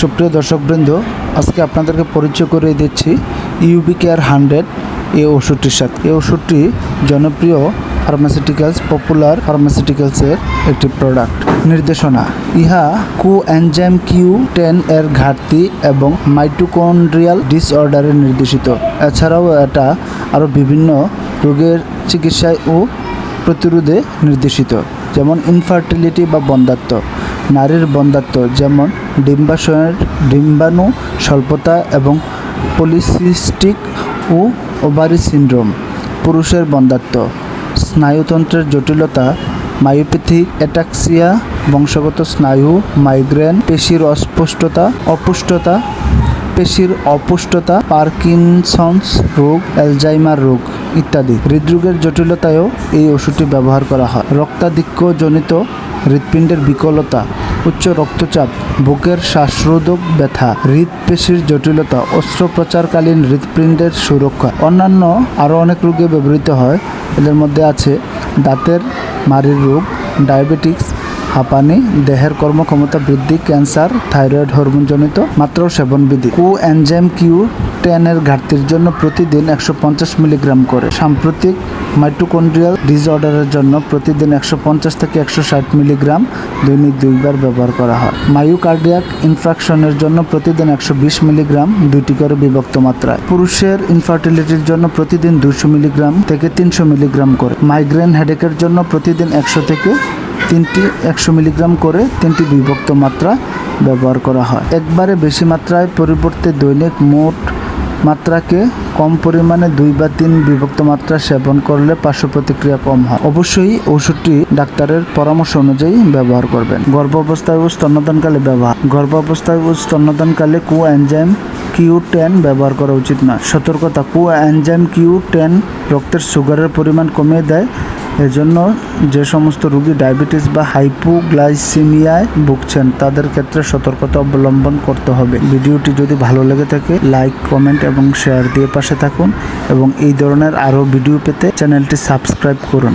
সুপ্রিয় দর্শকবৃন্দ, আজকে আপনাদেরকে পরিচয় করে দিচ্ছি ইউবি কেয়ার হান্ড্রেড এই ওষুধটির সাথে। এই ওষুধটি জনপ্রিয় ফার্মাসিউটিক্যালস পপুলার ফার্মাসিউটিক্যালসের একটি প্রোডাক্ট নির্দেশনা, ইহা কু এনজাইম কিউ টেন এর ঘাটতি এবং মাইটোকন্ড্রিয়াল ডিসঅর্ডারে নির্দেশিত। এছাড়াও এটা আরও বিভিন্ন রোগের চিকিৎসায় ও প্রতিরোধে নির্দেশিত, যেমন ইনফার্টিলিটি বা বন্ধাত্ব নারীর বন্ধাত্ব যেমন ডিম্বাশয়ের ডিম্বাণু স্বল্পতা এবং পলিসিস্টিক ও ওভারি সিন্ড্রোম, পুরুষের বন্ধাত্ব স্নায়ুতন্ত্রের জটিলতা মায়োপ্যাথি অ্যাটাক্সিয়া, বংশগত স্নায়ু, মাইগ্রেন, পেশির অস্পষ্টতা, অপুষ্টতা, পেশির অপুষ্টতা, পার্কিনসন্স রোগ, অ্যালজাইমার রোগ ইত্যাদি। হৃদরোগের জটিলতায়ও এই ওষুধটি ব্যবহার করা হয়। রক্তাধিক্যজনিত হৃৎপিণ্ডের বিকলতা, উচ্চ রক্তচাপ, বুকের শ্বাসরোধক ব্যথা হৃদপেশির জটিলতা, অস্ত্রোপচারকালীন হৃৎপিণ্ডের সুরক্ষা। অন্যান্য আরও অনেক রোগে ব্যবহৃত হয়। এদের মধ্যে আছে দাঁতের মাড়ির রোগ, ডায়াবেটিক্স, হাঁপানি, দেহের কর্মক্ষমতা বৃদ্ধি, ক্যান্সার, থাইরয়েড হরমোনজনিত, মাত্র ও সেবনবিধি। কু এনজাইম কিউ টেনের ঘাটতির জন্য প্রতিদিন একশো পঞ্চাশ মিলিগ্রাম করে। সাম্প্রতিক মাইটোকন্ড্রিয়াল ডিসঅর্ডারের জন্য প্রতিদিন একশো পঞ্চাশ থেকে একশো ষাট মিলিগ্রাম দৈনিক দুইবার ব্যবহার করা হয়। মায়োকার্ডিয়াক ইনফ্রাকশনের জন্য প্রতিদিন একশো বিশ মিলিগ্রাম দুইটি করে বিভক্ত মাত্রায়। পুরুষের ইনফার্টিলিটির জন্য প্রতিদিন দুশো মিলিগ্রাম থেকে তিনশো মিলিগ্রাম করে। মাইগ্রেন হেডেকের জন্য প্রতিদিন একশো থেকে তিনটি একশো মিলিগ্রাম করে তিনটি বিভক্ত মাত্রা ব্যবহার করা হয়। একবারে বেশি মাত্রায় পরিবর্তে দৈনিক মোট মাত্রাকে কম পরিমাণে দুই বা তিন বিভক্ত মাত্রা সেবন করলে পার্শ্ব প্রতিক্রিয়া কম হয়। অবশ্যই ওষুধটি ডাক্তারের পরামর্শ অনুযায়ী ব্যবহার করবেন। গর্ভাবস্থায় ও স্তন্যদানকালে ব্যবহার। গর্ভাবস্থায় ও স্তন্যদানকালে কু এনজাইম কিউ টেন ব্যবহার করা উচিত নয়। সতর্কতা। কু এনজাইম কিউ টেন রক্তের সুগারের পরিমাণ কমিয়ে দেয়। এজন্য যে সমস্ত রোগী ডায়াবেটিস বা হাইপোগ্লাইসিমিয়ায় ভুগছেন, তাদের ক্ষেত্রে সতর্কতা অবলম্বন করতে হবে। ভিডিওটি যদি ভালো লেগে থাকে, লাইক, কমেন্ট এবং শেয়ার দিয়ে পাশে থাকুন এবং এই ধরনের আরও ভিডিও পেতে চ্যানেলটি সাবস্ক্রাইব করুন।